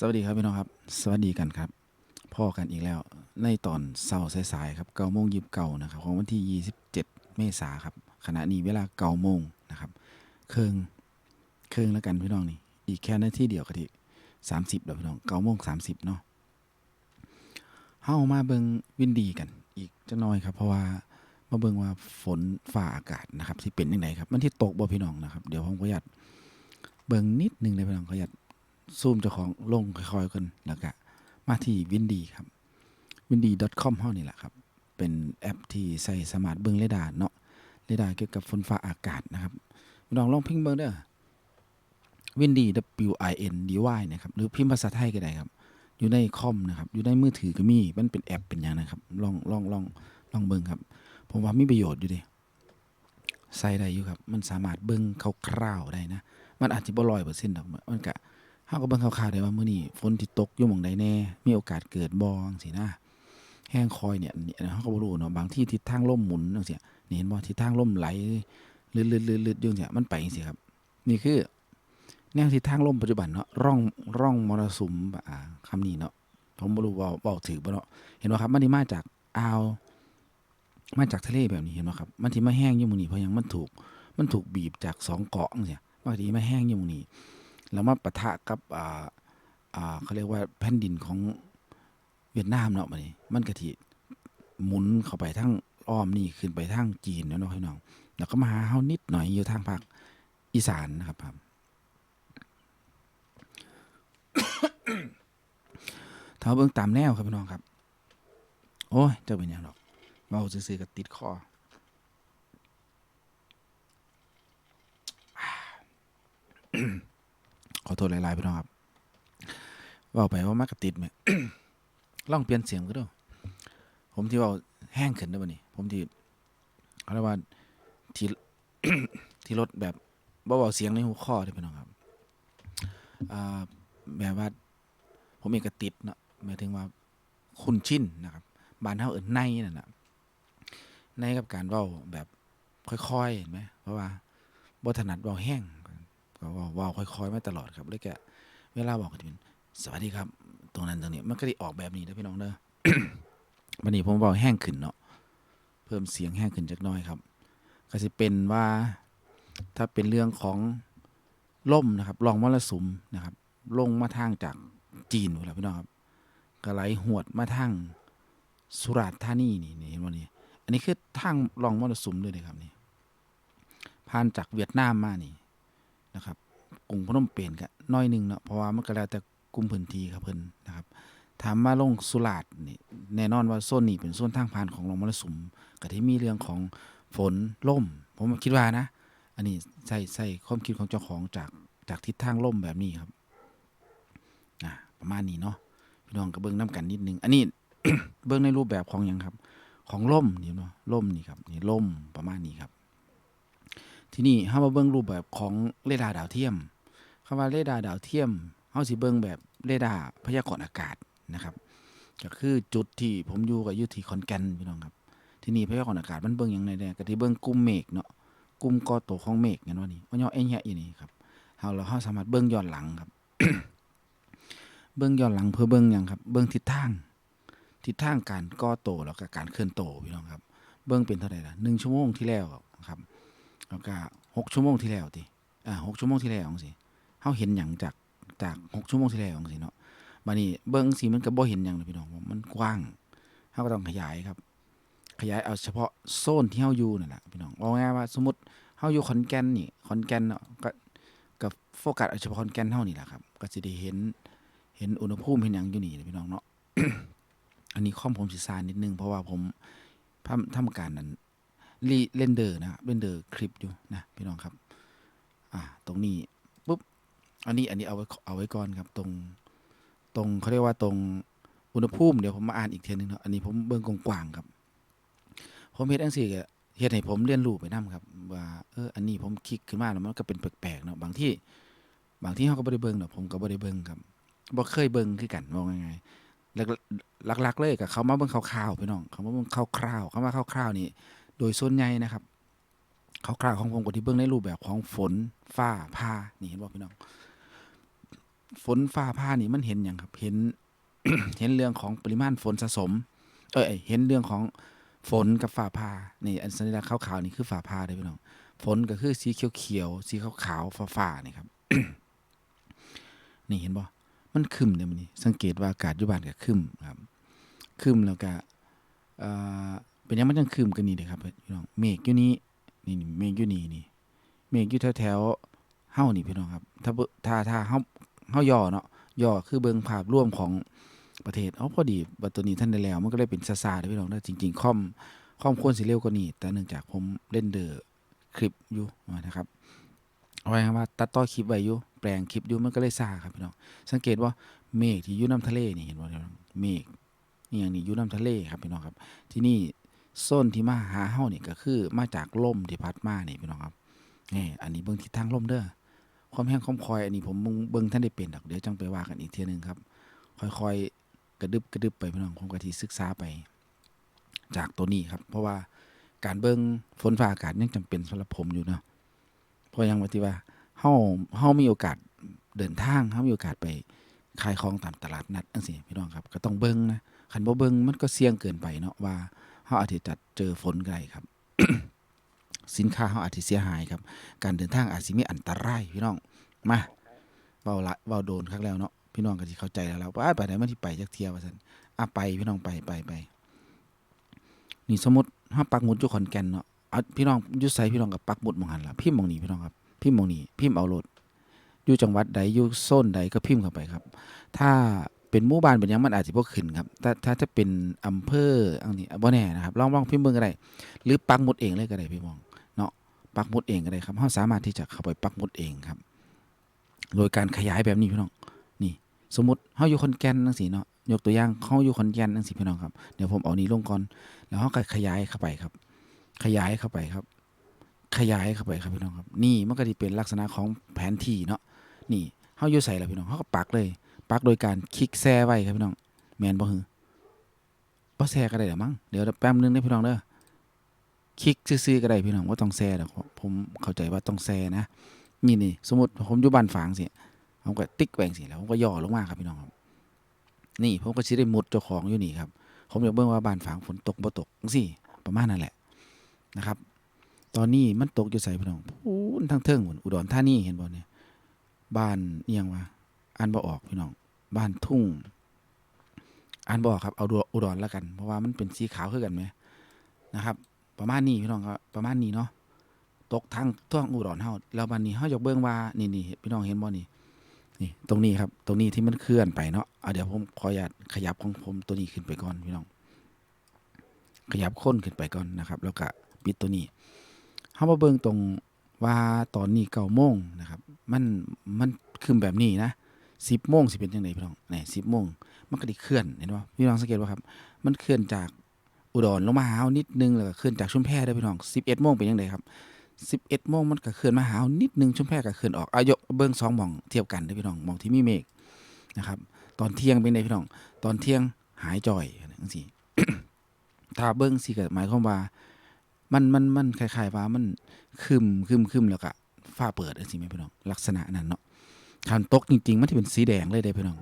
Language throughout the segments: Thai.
สวัสดีครับพี่น้องครับ สวัสดีกันครับพ่อกันอีกแล้วในตอนเสาร์สายๆครับเก้าโมงยิบเก่านะครับของวันที่ 27 เมษาครับขณะนี้เวลาเก้าโมงนะครับเครื่องเครื่องแล้วกันพี่น้องนี่อีกแค่นาทีเดียวก็ที่สามสิบแล้วพี่น้องเก้าโมงสามสิบเนาะเฮามาเบิงวินดีกันอีกจะน้อยครับ เพราะว่ามาเบิงว่าฝนฝ่าอากาศนะครับที่เป็นยังไงครับ มันที่ตกบ่พี่น้องนะครับ เดี๋ยวผมก็อยากเบิงนิดนึงเลยพี่น้องก็อยาก ซูมเจ้าของลงค่อยๆกันแล้วก็มาที่วินดีครับวินดี .com เฮานี่แหละครับ เป็นแอปที่ใส่สมาร์ทเบิ่งเรดาร์เนาะเรดาร์เกี่ยวกับฝนฟ้าอากาศนะครับพี่น้องลองพิมพ์เบิ่งเด้อวินดี W I N D Y นะครับหรือพิมพ์ภาษาไทยก็ได้ครับ อยู่ในคอมนะครับอยู่ในมือถือก็มีมันเป็นแอปเป็นอย่างนะครับลองลองลองลองเบิ่งครับ ผมว่ามีประโยชน์อยู่ดิใส่ได้อยู่ครับ มันสามารถเบิ่งคร่าวๆได้นะ มันอาจจะบ่ร้อยเปอร์เซ็นต์ดอกมันก็ เฮาก็เบิ่งคร่าวๆได้ว่ามื้อนี้ฝนที่ตกอยู่หม่องใดแน่ มีโอกาสเกิดบ่จังซี่นะ แห้งคอยเนี่ยนี่เฮาก็บ่รู้เนาะบางที่ทิศทางลมหมุนจังซี่นี่เห็นบ่ทิศทางลมไหลลืดๆๆๆอยู่จังซี่มันไปจังซี่ครับ นี่คือแนวทิศทางลมปัจจุบันเนาะร่องร่องมรสุมอ่าคำนี้เนาะผมบ่รู้ว่าเว้าถูกบ่เนาะเห็นบ่ครับมันนี่มาจากอ่าวมาจากทะเลแบบนี้เห็นบ่ครับมันสิมาแห้งอยู่หมื้นี้เพราะยังมันถูกมันถูกบีบจากสองเกาะจังซี่มันก็สิมาแห้งอยู่หมื้นี้ แล้วมาปะทะกับอ่าอ่าเขาเรียกว่าแผ่นดินของเวียดนามเนาะบัดนี้มันก็สิหมุนเข้าไปทางอ้อมนี่ขึ้นไปทางจีนเนาะเนาะพี่น้อง แล้วก็มาหาเฮานิดหน่อยอยู่ทางภาคอีสานนะครับครับถ้าเบิ่งตามแนวครับพี่น้องครับ โอ้ยเจ้าเป็นยังดอกเว้าซื่อๆก็ติดคอ ขอโทษหลายๆพี่น้องครับว่าไปว่ามากระติดไหมลองเปลี่ยนเสียงก็ได้ผมที่ว่าแห้งขึ้นได้ป่ะนี่ผมที่เขาเรียกว่าที่ที่ลดแบบเบาๆเสียงในหูข้อได้พี่น้องครับแบบว่าผมเองก็ติดเนาะหมายถึงว่าคุณชินนะครับบ้านเฮาเอิ้นในนั่นน่ะในกับการเว้าแบบค่อยๆเห็นไหมเพราะว่าบ่ถนัดเว้าแห้ง ก็ว่าว่าค่อยๆมาตลอดครับเลยแกเวลาบอกก็จะเป็นสวัสดีครับ ตรงนั้นตรงนี้มันก็ได้ออกแบบนี้นะพี่น้องเด้อวันนี้ผมเว้แห้งขึ้นเนาะเพิ่มเสียงแห้งขึ้นจักน้อยครับก็สิเป็นว่าถ้าเป็นเรื่องของล่มนะครับลองมรสุมนะครับ ลงมาทางจากจีนนู่นแหละพี่น้องครับก็ไหลหวดมาทางสุราษฎร์ธานีนี่นี่เห็นบ่นี่อันนี้คือทางลองมรสุมเลยนะครับนี่ผ่านจากเวียดนามมานี่ นะครับกรุงพนมเปญก็น้อยหนึงเนาะเพราะว่ามันก็แล้วแต่กลุ่มพื้นที่ครับเพิ่นนะครับถามมาลงสุราษฎร์นี่แน่นอนว่าโซนนี้เป็นโซนทางผ่านของลมมรสุมก็ที่มีเรื่องของฝนล่ม ผมคิดว่านะ อันนี้ใส่ใส่ความคิดของเจ้าของจากจากทิศทางล่มแบบนี้ครับอ่าประมาณนี้เนาะพี่น้องก็เบิ่งนํกันนิดนึง อันนี้เบิ่งในรูปแบบของยังครับ ของล่มนี่เนาะล่มนี่ครับนี่ล่มประมาณนี้ครับ ทีนี้เฮามาเบิ่งรูปแบบของเรดาร์ดาวเทียมคำว่าเรดาร์ดาวเทียมเฮาสิเบิ่งแบบเรดาร์พยากรณ์อากาศนะครับ ก็คือจุดที่ผมอยู่ก็อยู่ที่ขอนแก่นพี่น้องครับ ที่นี่พยากรณ์อากาศมันเบิ่งหยังไงเนี่ยก็ที่เบิ่งกลุ่มเมฆเนาะกลุ่มก่อตัวของเมฆกันว่านี่ว่าย่อเอ็นแยะอยู่นี่ครับเฮาเราเฮาสามารถเบิ่งย้อนหลังครับเบิ่งย้อนหลังเพื่อเบิ่งหยังครับ เบิ่งทิศทาง ทิศทางการก่อโตแล้วก็การเคลื่อนโตพี่น้องครับ เบิ่งเป็นเท่าไหร่ล่ะ1ชั่วโมงที่แล้วครับ แล้วก็หกชั่วโมงที่แล้วติอ่าหกชั่วโมงที่แล้วจังซี่เฮาเห็นหยังจากจากหกชั่วโมงที่แล้วจังซี่เนาะบัดนี้เบิ่งสิมันก็บ่เห็นหยังนะพี่น้องมันกว้างเฮาก็ต้องขยายครับ ขยายเอาเฉพาะโซนที่เฮาอยู่นั่นแหละพี่น้องเอาง่ายว่า สมมติเฮาอยู่ขอนแก่นนี่ขอนแก่นเนาะก็ก็โฟกัสเอาเฉพาะขอนแก่นเฮานี่แหละครับก็สิได้เห็นเห็นอุณหภูมิเห็นหยังอยู่นี่พี่น้องเนาะอันนี้ข้อมผมสิซานนิดนึงเพราะว่าผมทำทำการนั้น รีเรนเดอร์นะครับเรนเดอร์คลิปอยู่นะพี่น้องครับอ่าตรงนี้ปุ๊บอันนี้อันนี้เอาไว้เอาไว้ก่อนครับตรงตรงเขาเรียกว่าตรงอุณหภูมิเดี๋ยวผมมาอ่านอีกเทีนึงเนาะอันนี้ผมเบิ่งกว้างๆครับ ผมเฮ็ดจังซี่ก็เฮ็ดให้ผมเรียนรู้ไปนํครับ ว่าเอออันนี้ผมคลิกขึ้นมาแล้วมันก็เป็นแปลกๆเนาะบางที่บางที่เฮาก็บ่ได้เบิ่งเนาะผมก็บ่ได้เบิ่งครับบ่เคยเบิ่งคือกันว่าง่ายๆหลักๆเลยก็เขามาเบิ่งคร่าวๆพี่น้องเขามาเบิ่งคร่าวๆเขามาคร่าวๆนี่ โดยส่วนใหญ่นะครับเขาคร่าวของผมก็ที่เบิ่งในรูปแบบของฝนฟ้าพานี่เห็นบ่พี่น้อง ฝนฟ้าผ่านี่มันเห็นอย่างครับ เห็น เห็นเรื่องของปริมาณฝนสะสม เอยเห็นเรื่องของฝนกับฟ้าผ่านี่ อันสัญลักษณ์ขาวๆนี่คือฟ้าผ่าเด้พี่น้อง ฝนก็คือสีเขียวๆสีขาวๆฟ้าๆนี่ครับ นี่เห็นบ่มันคึมเนี่ยมันนี่สังเกตว่าอากาศยู่บ้านก็คึมครับคึมแล้วก็ เอ่อเป็นยังมันจังครึมกันนี่เด้ครับพี่น้องเมฆอยู่นี่นี่เมฆอยู่นี่นี่เมฆอยู่แถวๆเฮานี่พี่น้องครับ ถ้าเบอถ้าถ้าเฮาเฮาย่อเนาะย่อคือเบิ่งภาพรวมของประเทศเอาพอดีบัดตัวนี้ท่านได้แล้ว มันก็เลยเป็นซาๆเด้พี่น้องเด้จริงๆคอมคอมควรสิเร็วกว่านี้แต่เนื่องจากผมเล่นเดอร์คลิปอยู่นะครับเอาไว้ครับว่าตัดต่อคลิปไว้อยู่แปลงคลิปอยู่มันก็เลยซาครับพี่น้องสังเกตว่าเมฆที่อยู่น้ำทะเลนี่เห็นบ่พี่น้องเมฆนี่อย่างนี้อยู่น้ำทะเลครับพี่น้องครับ ที่นี่ โซนที่มาหาเฮานี่ก็คือมาจากลมที่พัดมานี่พี่น้องครับนี่อันนี้เบิ่งทิศทางลมเด้อความแห้งความคอย อันนี้ผมเบิ่งท่านได้เป็นดอกเดี๋ยวจังไปว่ากันอีกเทียนึงครับ ค่อยๆ กระดึบกระดึบไปพี่น้องผมก็ที่ศึกษาไป จากตัวนี้ครับ เพราะว่าการเบิ่งฝนฟ้าอากาศยังจำเป็นสำหรับผมอยู่เนาะเพราะยังว่าที่ว่าเฮาเฮามีโอกาสเดินทางเฮามีโอกาสไปขายของตามตลาดนัดจังซี่พี่น้องครับ ก็ต้องเบิ่งนะคันบ่เบิ่งมันก็เสี่ยงเกินไปเนาะว่า เฮาอาจจะเจอฝนได้ครับ สินค้าเฮาอาจสิเสียหายครับ การเดินทางอาจสิมีอันตรายพี่น้องมาเว้าละเว้าโดนครั้งแล้วเนาะพี่น้องก็สิเข้าใจแล้วแล้วว่าไปไหนมาที่ไปจักเทียวว่าซั่นอะไปพี่น้องไปไปไปนี่สมมติเฮาปักหมุดอยู่ขอนแก่นเนาะเอาพี่น้องยู่ไสพี่น้องก็ปักหมุดมองหันละพิมพ์มองนี้พี่น้องครับพิมพ์มองนี้พิมพ์เอาโลดอยู่จังหวัดใดอยู่โซนใดก็พิมพ์เข้าไปครับ ถ้า เป็นหมู่บ้านเป็นยังมันอาจสิบ่ขึ้นครับแต่ถ้าจะเป็นอำเภออันนี้บ่แน่นะครับลองลองพิมพ์เบิ่งก็ได้หรือปักหมุดเองเลยก็ได้พี่น้องเนาะปักหมุดเองก็ได้ครับเราสามารถที่จะเข้าไปปักหมุดเองครับ โดยการขยายแบบนี้พี่น้องนี่ สมมติเฮาอยู่ขอนแก่นจังซี่เนาะยกตัวอย่างเฮาอยู่ขอนแก่นจังซี่พี่น้องครับเดี๋ยวผมเอานี้ลงก่อนแล้วเฮาก็ขยายเข้าไปครับ ขยายเข้าไปครับ ขยายเข้าไปครับพี่น้องครับ นี่มันก็สิเป็นลักษณะของแผนที่เนาะนี่เฮาอยู่ใส่ล่ะพี่น้องเฮาก็ปักเลย ปักโดยการคลิกแช่ไว้ครับพี่น้องแมนบ่ฮือบ่แช่ก็ได้ล่ะมั้งเดี๋ยวแป๊บนึงเด้พี่น้องเด้อคลิกซื่อๆก็ได้พี่น้องว่าต้องแซ่ดอกผมเข้าใจว่าต้องแซ่นะนี่นี่สมมติผมอยู่บ้านฝางสิผมก็ติ๊กแหวงสิแล้วผมก็ย่อลงมาครับพี่น้องครับนี่ผมก็สิได้มุดเจ้าของอยู่นี่ครับ ผมอยากเบิ่งว่าบ้านฝางฝนตกบ่ตกจังซี่ประมาณนั้นแหละนะครับ ตอนนี้มันตกอยู่ใส่พี่น้องพูนทั้งเทิงหมดอุดรธานีเห็นบ่เนี่ยบ้านเอียงวะ อ่านบ่ออกพี่น้อง บ้านทุ่ง อ่านบ่ออกครับ เอาดอุดรแล้วกัน เพราะว่ามันเป็นสีขาวคือกันไหมนะครับ ประมาณนี้พี่น้องครับประมาณนี้เนาะ ตกทางท่วงอุดรเฮาแล้วบัดนี้เฮาอยากเบิ่งว่า นี่นี่พี่น้องเห็นบ่นี่ นี่ ตรงนี้ครับ ตรงนี้ที่มันเคลื่อนไปเนาะเอาเดี๋ยวผมขออนุญาตขยับของผมตัวนี้ขึ้นไปก่อนพี่น้อง ขยับค้นขึ้นไปก่อนนะครับ แล้วก็ปิดตัวนี้เฮามาเบิ่งตรงว่าตอนนี้9โมงนะครับ มันมันขึ้นแบบนี้นะ 10โมงสิเป็นจังไดพี่น้องนี่10โมงมันก็ได้เคลื่อนเห็นบ่พี่น้องสังเกตบ่าครับ มันเคลื่อนจากอุดรลงมาหาเฮานิดนึงแล้วก็ขึ้นจากชุมแพได้พี่น้อง11โมงเป็นยังไงครับ11โมงมันก็ขึ้นมาหาเฮานิดนึงชุมแพก็ขึ้นออกอายกเบิ่งสองมองเทียบกันเด้พี่น้องมองที่มีเมฆนะครับตอนเที่ยงเป็นไงพี่น้อง ตอนเที่ยงหายจ่อยจังซี่ถ้าเบิ่งสิก็หมายความว่า มันมันมันคล้ายๆว่ามันคึมคึมคึมแล้วก็ฟ้าเปิดจังซี่แม่พี่น้องลักษณะนั้นเนาะ คันตกจริงๆ มันสิเป็นสีแดงเลยเด้พี่น้อง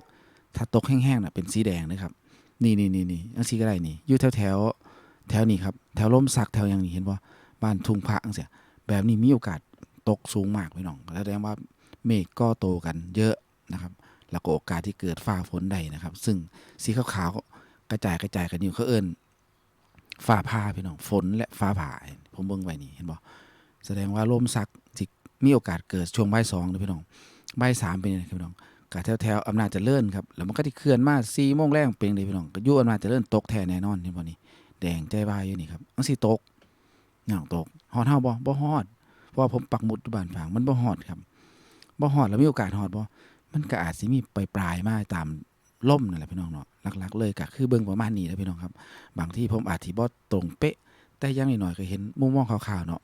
ถ้าตกแห้งๆน่ะเป็นสีแดงนะครับ นี่นี่นี่นี่อังสีก็ได้นี่ อยู่แถวแถวแถวนี้ครับ แถวล้มสักแถวอย่างนี้เห็นป่บ้านทุ่งพระจังเสียแบบนี้มีโอกาสตกสูงมากพี่น้องแสดงว่าเมฆก็โตกันเยอะนะครับ แล้วก็โอกาสที่เกิดฟ้าฝนใดนะครับ ซึ่งสีขาวๆกระจายกระจายกันอยู่เขาเอิ้นฟ้าผ่าพี่น้องฝนและฟ้าผ่าผมเบิ่งไว้นี่เห็นบ่แสดงว่าลมสักสิมีโอกาสเกิดช่วงบ่ายสองนะพี่น้อง บ่ายสามเป็นยังไงครับพี่น้องกะแถวแถวๆอำนาจเจริญครับแล้วมันก็ที่เคลื่อนมา4โมงแรงเป็นเลยพี่น้องก็ยู่อำนาจเจริญตกแท้แน่นอนเห็นบ่นี่แดงใจวายอยู่นี่ครับจังสิตกหยังตกฮอดเฮาบ่บ่ฮอดเพราะว่าผมปักหมุดอยู่บ้านฝางมันบ่ฮอดครับบ่ฮอดแล้วมีโอกาสฮอดบ่มันก็อาจสิมีปลายมาตามลมนั่นแหละพี่น้องเนาะหลักๆ เลยก็คือเบิ่งประมาณนี้แหละพี่น้องครับ บางที่ผมอาจสิบ่ตรงเป๊ะ แต่ยังหน้อยๆก็เห็นมุมมองคร่าวๆเนาะ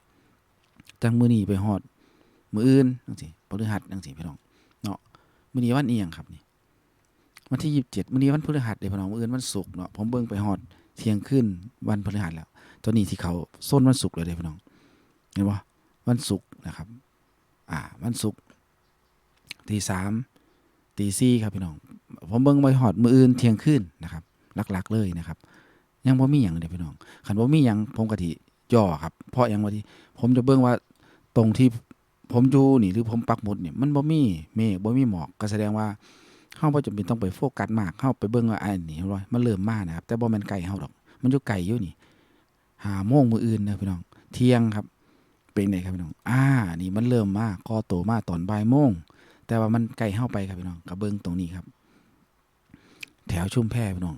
จังมื้อนี้ไปฮอด มื้ออื่นจังซี่พฤหัสจังซี่พี่น้อง มื้อนี้วันเอียงครับนี่วันที่ยี่สิบเจ็ดมื้อนี้วันพฤหัสเด้อพี่น้องมื้ออื่นวันศุกร์เนาะผมเบิ่งไปฮอดเที่ยงคืนวันพฤหัสแล้วตอนนี้ที่เขาโซนวันศุกร์เลยเด้อพี่น้องเห็นบ่วันศุกร์นะครับ อ่า วันศุกร์ตีสามตีซี่ครับพี่น้อง ผมเบิ่งบ่ฮอดมื้ออื่นเที่ยงคืนนะครับหลักๆเลยนะครับ ยังบ่มีหยังเด้พี่น้องคันบ่มีหยังผมก็สิย่อครับ เพราะหยังว่าที่ผมจะเบิ่งว่าตรงที่ ผมอยู่นี่หรือผมปักหมุดนี่มันบ่มีเมฆบ่มีหมอกก็แสดงว่าเฮาบ่จำเป็นต้องไปโฟกัสมากเฮาไปเบิ่งว่าอันนี้ว่ามันเริ่มมานะครับ แต่บ่แม่นไกลเฮาดอก มันอยู่ไกลอยู่นี่5โมงมื้ออื่นนะพี่น้อง เที่ยงครับ เป็นไงครับพี่น้อง อ่า นี่มันเริ่มมาก่อโตมาตอนบ่ายโมงแต่ว่ามันไกลเฮาไปครับพี่น้องก็เบิ่งตรงนี้ครับ แถวชุ่มแพพี่น้อง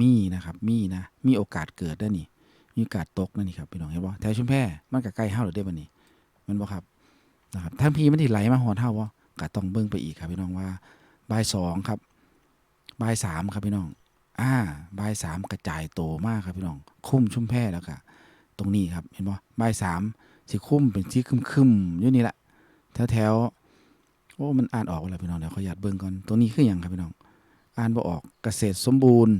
มีนะครับ มีนะ มีโอกาสเกิดได้นี่ มีโอกาสตกนั่นนี่ครับพี่น้องเห็นบ่แถวชุ่มแพมันก็ใกล้เฮาหรือได้บ่นี่มันบ่ครับ นะครับทางพีมันสิไหลมาฮอดเฮาบ่ก็ต้องเบิ่งไปอีกครับพี่น้องว่าบ่ายสองครับบ่ายสามครับพี่น้อง อ่าบ่ายสามกระจายโตมากครับพี่น้อง คุ้มชุ่มแพ่แล้วก็ตรงนี้ครับเห็นบ่บ่ายสามสิคุ้มเป็นสีคึมๆอยู่นี่แหละแถวแถวๆโอ้มันอ่านออกแล้วพี่น้องเดี๋ยวขออนุญาตเบิ่งก่อนตรงนี้คือหยังครับพี่น้อง อ่านบ่ออกเกษตรสมบูรณ์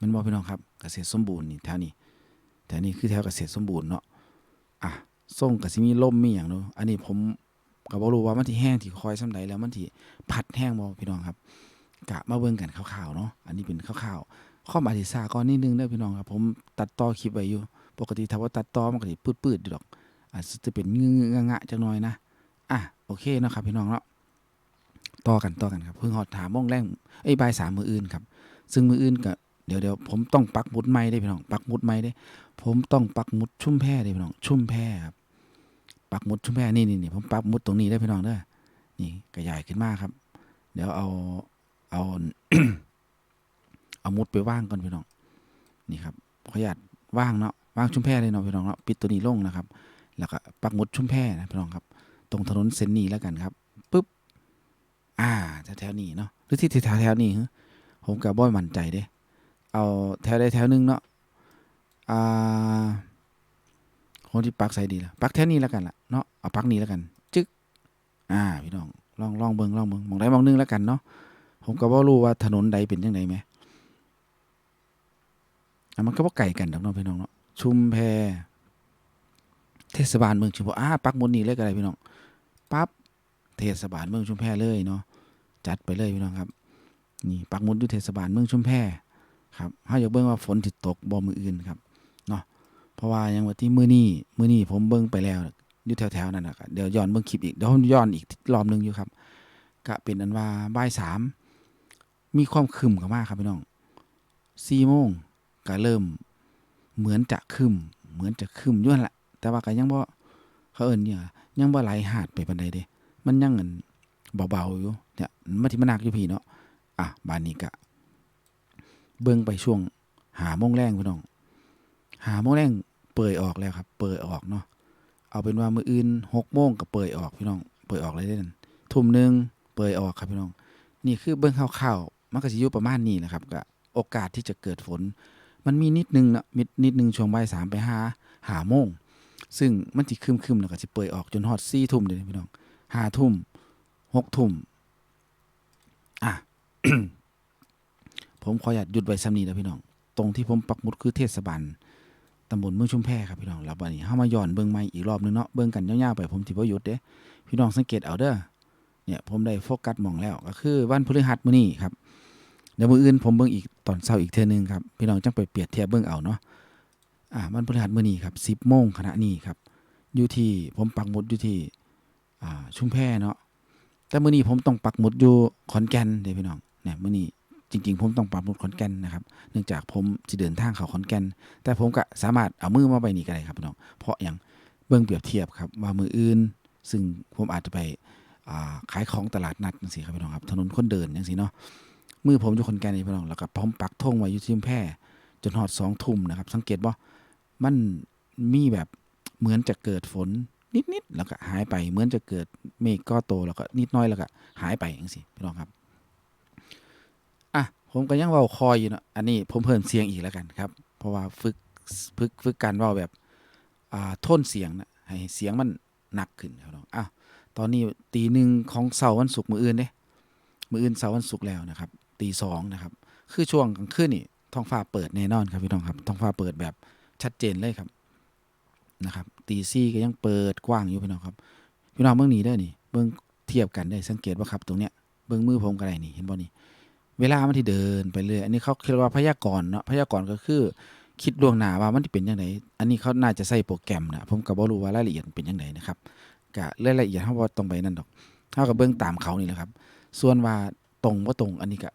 มันบอกพี่น้องครับ เกษตรสมบูรณ์นี่แถวนี้แถวนี้คือแถวเกษตรสมบูรณ์เนาะอะ ส่งก็สิมีลมมีหยังเนาะอันนี้ผมก็บ่รู้ว่ามันสิแห้งที่คอยส่ำใดแล้วมันสิพัดแห้งบ่พี่น้องครับกะมาเบิ่งกันคร่าวๆเนาะอันนี้เป็นคร่าวๆข้อมอธิษาก่อนนิดนึงเด้อพี่น้องครับ ผมตัดต่อคลิปไว้อยู่ ปกติถ้าว่าตัดต่อมันก็สิปืดๆอยู่ดอกอาจจะเป็นงึงๆๆจักหน่อยนะอะโอเคเนาะครับพี่น้องเนาะต่อกันต่อกันครับเพิ่งฮอดถามโมงแรงเอ้บายสามมืออื่นครับ ซึ่งมืออื่นก็เดี๋ยวเดี๋ยวผมต้องปักมุดใหม่ได้พี่น้องปักมุดใหม่ได้ ผมต้องปักหมุดชุ่มแพได้พี่น้อง ชุ่มแพ่ครับ ปักหมุดชุ่มแพนี่นี่นี่ผมปักหมุดตรงนี้ได้พี่น้องเด้อนี่กระใหญ่ขึ้นมากครับ เดี๋ยวเอาเอาเอามุดไปว่างก่อนพี่น้อง นี่ครับขออนุญาตว่างเนาะว่างชุ่มแพ่เลยเนาะพี่น้องเนาะปิดตัวนี้ลงนะครับ แล้วก็ปักหมุดชุ่มแพ่นะพี่น้องครับ ตรงถนนเส้นนี้แล้วกันครับปึ๊บอ่าแถวๆนี้เนาะหรือที่แถวแถวๆนี้ผมกับบอยมั่นใจเด้เอาแถวใดแถวหนึงเนาะ อ่าคนที่ปักใส่ดีละปักแถวนี้แล้วกันล่ะเนาะเอาปักนี้แล้วกัน จึ๊กอ่าพี่น้องลองลองเบิ่งลองเบิ่งมองได้มองหนึงแล้วกันเนาะผมก็บ่รู้ว่าถนนใดเป็นจังไดแหมอะมันก็บ่ไกลกันดอกเนาะพี่น้องเนาะชุมแพเทศบาลเมืองชุมพรอ่าปักหมุดนี้เลยก็ได้พี่น้องปั๊บเทศบาลเมืองชุมแพเลยเนาะจัดไปเลยพี่น้องครับนี่ปักหมุดอยู่เทศบาลเมืองชุมแพครับเฮาอยากเบิ่งว่าฝนสิตกบ่มื้ออื่นครับ เพราะว่ายังว่าที่มื้อนี้มื้อนี้ผมเบิ่งไปแล้วอยู่แถวๆนั่นน่ะครับเดี๋ยวย้อนเบิ่งคลิปอีกเดี๋ยวย้อนอีกรอบนึงอยู่ครับก็เป็นอันว่าบ่ายสามมีความคึมเข้ามาครับพี่น้อง4โมงก็เริ่มเหมือนจะคึมเหมือนจะคึมอยู่นั่นแหละแต่ว่าก็ยังบ่เขาเอิ้นเนี่ยยังบ่ไหลหาดไปปานใดเด้มันยังเงินเบาๆอยู่เนี่ยมาที่มันหนักอยู่พี่เนาะอะบานนี้กะเบิ่งไปช่วงหาโมงแรงพี่น้องหาโมงแรง เปิดออกแล้วครับ เปิดออกเนาะเอาเป็นว่ามืออื่นหกโมงก็เปิดออกพี่น้อง เปิดออกเลยได้นั่นทุ่มหนึ่งเปิดออกครับพี่น้อง นี่คือเบิ่งคร่าวๆมันก็สิอยู่ประมาณนี้นะครับก็โอกาสที่จะเกิดฝน มันมีนิดนึงเนาะมิดนิดนึงช่วงบ่ายสามไปห้าหาโมงซึ่งมันสิครึมๆแล้วก็สิเปิดออกจนฮอดสี่ทุ่มเลยพี่น้องห้าทุ่มหกทุ่มอะผมขออนุญาตหยุดไว้ซ้ำนี้นะพี่น้อง ตรงที่ผมปักหมุดคือเทศบาล ตำบลเมืองชุมแพครับพี่น้องแล้วบัดนี้เฮามาย้อนเบิ่งใหม่อีกรอบนึงเนาะเบิ่งกันยาวๆไปผมสิบ่หยุดเด้พี่น้องสังเกตเอาเด้อเนี่ยผมได้โฟกัสมองแล้วก็คือวันพฤหัสมื้อนี้ครับเดี๋ยวมื้ออื่นผมเบิ่งอีกตอนเช้าอีกเทื่อนึงครับพี่น้องจังไปเปรียบเทียบเบิ่งเอาเนาะอ่าวันพฤหัสมื้อนี้ครับ 10โมงขณะนี้ครับอยู่ที่ผมปักหมุดอยู่ที่อ่าชุมแพเนาะแต่มื้อนี้ผมต้องปักหมุดอยู่ขอนแก่นเด้พี่น้องเนี่ยมื้อนี้ จริง ๆ ผมต้องปักหมุดขอนแก่นนะครับ เนื่องจากผมสิเดินทางเขาขอนแก่น แต่ผมก็สามารถเอามือมาไปนี่ก็ได้ครับพี่น้อง เพราะอย่างเบิ่งเปรียบเทียบครับว่ามืออื่น ซึ่งผมอาจจะไปาขายของตลาดนัดจังซี่ครับพี่น้องครับ ถนนคนเดินจังซี่เนาะ มือผมอยู่ขอนแก่นนี่พี่น้อง แล้วก็ผมปักธงไว้อยู่ที่มแพจนฮอด2ทุ่มนะครับ สังเกตบ่ามันมีแบบเหมือนจะเกิดฝนนิดๆแล้วก็หายไป เหมือนจะเกิดเมฆก้อนโตแล้วก็นิดน้อยแล้วก็หายไปอย่างสิพี่น้องครับ ผมก็ยังเว้าคอยอยู่เนาะอันนี้ผมเพิ่มเสียงอีกแล้วกันครับ เพราะว่าฝึกฝึกฝึกการเว้าแบบอ่าโทนเสียงนะให้เสียงมันหนักขึ้นครับน้องอะตอนนี้ตีหนึ่งของเสาร์วันศุกร์มืออื่นเด้มืออื่นเสาร์วันศุกร์แล้วนะครับตีสองนะครับ คือช่วงกลางคืนนี่ท้องฟ้าเปิดแน่นอนครับพี่น้องครับท้องฟ้าเปิดแบบชัดเจนเลยครับนะครับตีซี่ก็ยังเปิดกว้างอยู่พี่น้องครับพี่น้องเมืองนี้เด้นี่เบิ่งเทียบกันได้สังเกตว่าครับ ตรงเนี้ยเบิ่งมือผมก็ได้นี่เห็นบ่นี่ เวลามันที่เดินไปเรื่อยอันนี้เขาเรียกว่าพยากรณ์เนาะพยากรณ์ก็คือ คิดล่วงหน้าว่ามันสิเป็นจังไดอันนี้เขาน่าจะใส่โปรแกรมนะผมก็บ่รู้ว่ารายละเอียดเป็นจังไดนะครับก็รายละเอียดเฮาบ่ต้องไปนั่นดอกเฮาก็เบิ่งตามเขานี่แหละครับ ส่วนว่าตรงบ่าตรงอันนี้ก็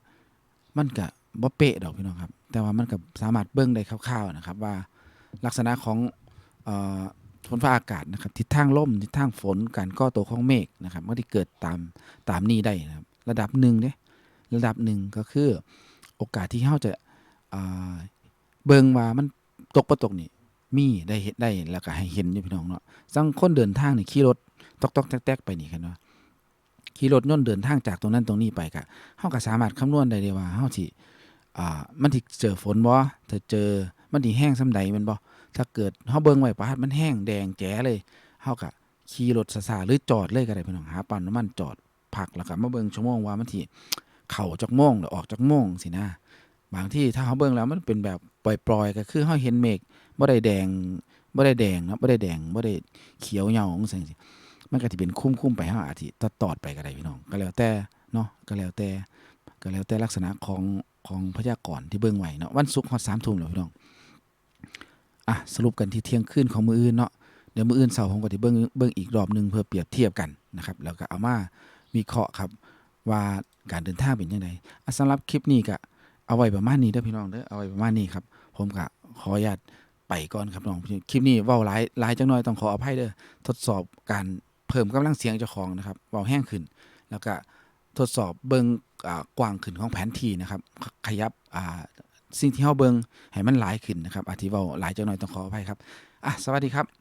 มันก็บ่เป๊ะดอกพี่น้องครับ แต่ว่ามันก็สามารถเบิ่งได้คร่าวๆนะครับ ว่าลักษณะของเอ่อฝนฟ้าอากาศนะครับทิศทางลมทิศทางฝนการก่อตัวของเมฆนะครับมันที่เกิดตามตามนี้ได้นะครับ ระดับหนึ่งเด้ ระดับหนึ่งก็คือ โอกาสที่เฮาจะาเบิงว่ามันตกบ่ตกนี่มีได้เห็นได้แล้วก็ให้เห็นอยู่พี่น้องเนาะสังคนเดินทางนี่ขี่รถตอกๆแตกๆไปนี่คันว่าขี่รถยนต์เดินทางจากตรงนั้นตรงนี้ไปก็เฮาก็สามารถคำนวณได้เลยว่าเฮาสิอ่ามันสิเจอฝนบ่ถ้าเจอมันสิแห้งส่ำใดม่นบ่ถ้าเกิดเฮาเบิ่งไว้ปาดมันแห้งแดงแจ๋เลยเฮาก็ขี่รถซาๆหรือจอดเลยก็ได้พี่น้องหาปั๊มน้ำมันจอดพักแล้วก็มาเบิ่งชั่วโมงว่ามันสิ เข้าจากโมงหรือออกจากโมงสินะบางที่ถ้าเขาเบิ่งแล้วมันเป็นแบบปล่อยๆ ก็คือเขาเห็นเมฆบ่ได้แดงบ่ได้แดงนะบ่ได้แดงบ่ได้เขียวเหยาจังซี่มันก็สิเป็นคุ้มๆไปเฮาอาจสิตอดไปก็ได้พี่น้อง ก็แล้วแต่เนาะก็แล้วแต่ก็แล้วแต่ลักษณะของของพยากรณ์ที่เบิ่งไว้เนาะวันศุกร์ฮอด3ทุ่มแล้วพี่น้องอะสรุปกันที่เที่ยงคืนของมื้ออื่นเนาะเดี๋ยวมื้ออื่นเช้าผมก็สิเบิ่งเบิ่งอีกรอบหนึงเพื่อเปรียบเทียบกันนะครับแล้วก็เอามาวิเคราะห์ครับ ว่าการเดินทางเป็นยังไงสำหรับคลิปนี้ก็เอาไว้ประมาณนี้เด้อพี่น้องเด้อเอาไว้ประมาณนี้ครับ ผมก็ขออนุญาตไปก่อนครับน้องคลิปนี้เว้าหลายหลายจังน้อยต้องขออภัยเด้อทดสอบการเพิ่มกำลังเสียงเจ้าของนะครับเว้าแห้งขึ้น แล้วก็ทดสอบเบิงกว้างขึ้นของแผนที่นะครับ ขยับสิ่งที่เฮาเบิงให้มันหลายขึ้นนะครับอาจสิเว้าหลายจังน้อยต้องขออภัยครับอะสวัสดีครับ